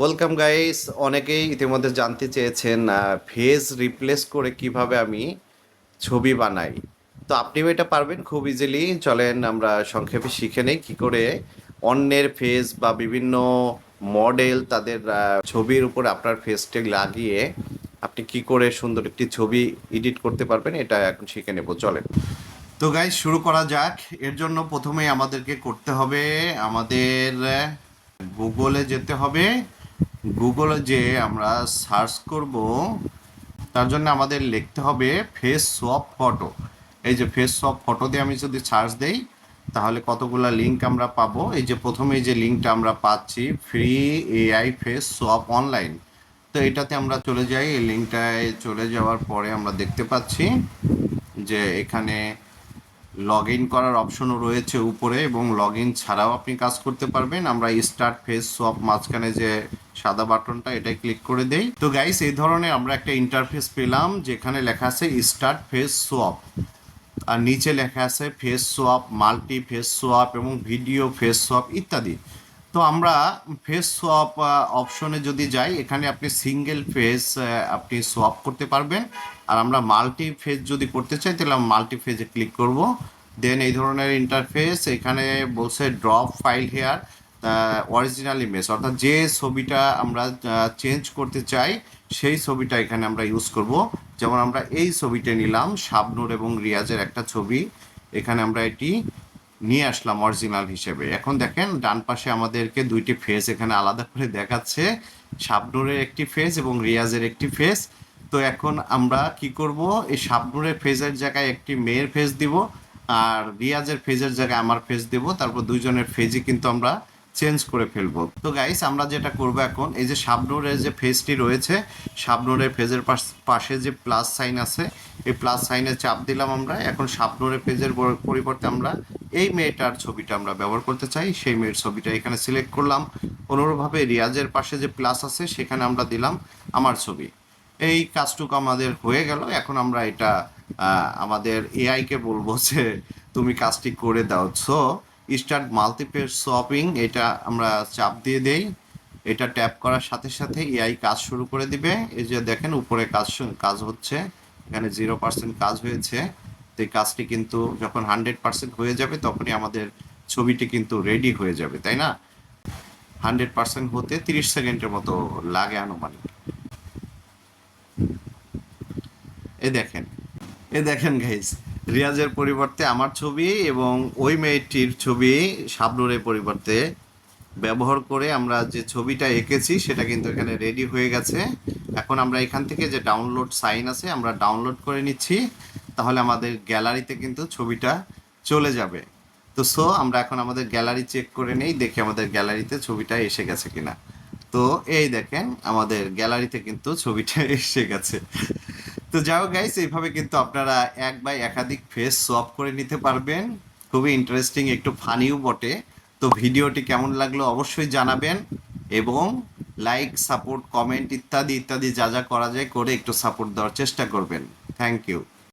Welcome guys অনেকেই ইতিমধ্যে জানতে চেয়েছেন ফেস রিপ্লেস করে কীভাবে আমি ছবি বানাই। তো আপনিও এটা পারবেন খুব ইজিলি চলেন, আমরা সংক্ষেপে শিখে নেই কী করে অন্যের ফেস বা বিভিন্ন মডেল তাদের ছবির উপরে আপনার ফেসটা লাগিয়ে আপনি কি করে সুন্দর একটি ছবি এডিট করতে পারবেন, এটা এখন শিখে নেব। চলেন। তো গাইস শুরু করা যাক। এর জন্য প্রথমেই আমাদেরকে করতে হবে আমাদের গুগলে যেতে হবে। গুগলে যে আমরা সার্চ করব, তার জন্য আমাদের লিখতে হবে ফেস সোয়াপ ফটো এই যে ফেস সোয়াপ ফটো দিয়ে আমি যদি সার্চ দেই, তাহলে কতগুলা লিঙ্ক আমরা পাবো? এই যে প্রথমে যে লিঙ্কটা আমরা পাচ্ছি free AI face swap online তো এটাতে আমরা চলে যাই, এই লিঙ্কটায় চলে যাওয়ার পরে আমরা দেখতে পাচ্ছি যে এখানে লগ ইন করার অপশনও রয়েছে উপরে এবং লগ ইন ছাড়াও আপনি কাজ করতে পারবেন। আমরা স্টার্ট ফেস সোয়াপ মাঝখানে যে সাদা বাটনটা এটাই ক্লিক করে দেই। তো গাইস এই ধরনের আমরা একটা ইন্টারফেস পেলাম যেখানে লেখা আছে স্টার্ট ফেস সোয়াপ আর নিচে লেখা আছে face swap multi face swap এবং ভিডিও ফেস সোয়াপ ইত্যাদি। তো আমরা ফেস সোয়াপ অপশনে যদি যাই, এখানে আপনি সিঙ্গেল ফেস আপনি সোয়াপ করতে পারবেন। আর আমরা মাল্টি ফেজ যদি করতে চাই, তাহলে আমরা মাল্টি ফেজে ক্লিক করব। দেন এই ধরনের ইন্টারফেস এখানে বলছে drop file here original image অর্থাৎ যে ছবিটা আমরা চেঞ্জ করতে চাই, সেই ছবিটা এখানে আমরা ইউজ করব। যেমন আমরা এই ছবিটা নিলাম, শাবনুর এবং রিয়াজের একটা ছবি। এখানে আমরা এটি নিয়ে আসলাম অরিজিনাল হিসেবে। এখন দেখেন, ডান পাশে আমাদেরকে দুইটি ফেস এখানে আলাদা করে দেখাচ্ছে। শাবনুরের একটি ফেস এবং রিয়াজের একটি ফেস তো এখন আমরা কি করব? এই শাবনুরের ফেজের জায়গায় একটি মেয়ের ফেস দিব, আর রিয়াজের ফেজের জায়গায় আমার ফেস দেব। তারপর দুইজনের ফেজই কিন্তু আমরা চেঞ্জ করে ফেলব। তো গাইস আমরা যেটা করব এখন, এই যে শাবনুরের যে ফেজটি রয়েছে শাবনুরের ফেজের পাশ- যে প্লাস সাইন আছে, এই প্লাস সাইনে চাপ দিলাম আমরা। এখন শাবনুরের পেজের পরিবর্তে আমরা এই মেয়েটার ছবিটা আমরা ব্যবহার করতে চাই। সেই মেয়ের ছবিটা এখানে সিলেক্ট করলাম। অনুরূপভাবে রিয়াজের পাশে যে প্লাস আছে, সেখানে আমরা দিলাম আমার ছবি। এই কাজটুকু আমাদের হয়ে গেল। এখন আমরা এটা আমাদের এআইকে বলব যে, তুমি কাজটি করে দাও। সো স্টার্ট মাল্টিপেজ শপিং এটা আমরা চাপ দিয়ে দেই। এটা ট্যাপ করার সাথে সাথে এআই কাজ শুরু করে দিবে। এই যে দেখেন, উপরে কাজ কাজ হচ্ছে। এখানে জিরো পার্সেন্ট কাজ হয়েছে। তো কাজটি কিন্তু যখন হান্ড্রেড পার্সেন্ট হয়ে যাবে, তখনই আমাদের ছবিটি কিন্তু রেডি হয়ে যাবে, তাই না? হান্ড্রেড পার্সেন্ট হতে তিরিশ সেকেন্ডের মতো লাগে আনুমানিক। এ দেখেন এ দেখেন গাইস রিয়াজের পরিবর্তে আমার ছবি এবং ওই মেয়েটির ছবি শাবনুরের পরিবর্তে ব্যবহার করে আমরা যে ছবিটা এঁকেছি, সেটা কিন্তু এখানে রেডি হয়ে গেছে। এখন আমরা এখান থেকে যে ডাউনলোড সাইন আছে, আমরা ডাউনলোড করে নিচ্ছি। তাহলে আমাদের গ্যালারিতে কিন্তু ছবিটা চলে যাবে। তো সো আমরা এখন আমাদের গ্যালারি চেক করে নেই, দেখি আমাদের গ্যালারিতে ছবিটা এসে গেছে কিনা। তো এই দেখেন, আমাদের গ্যালারিতে কিন্তু ছবিটা এসে গেছে। তো যাও গাইস এইভাবে কিন্তু আপনারা এক বাই একাধিক ফেস সোয়াপ করে নিতে পারবেন। খুবই ইন্টারেস্টিং একটু ফানিও বটে। তো ভিডিওটি কেমন লাগল অবশ্যই জানাবেন এবং লাইক সাপোর্ট কমেন্ট ইত্যাদি ইত্যাদি যা যা করা যায় করে একটু সাপোর্ট দেওয়ার চেষ্টা করবেন। Thank you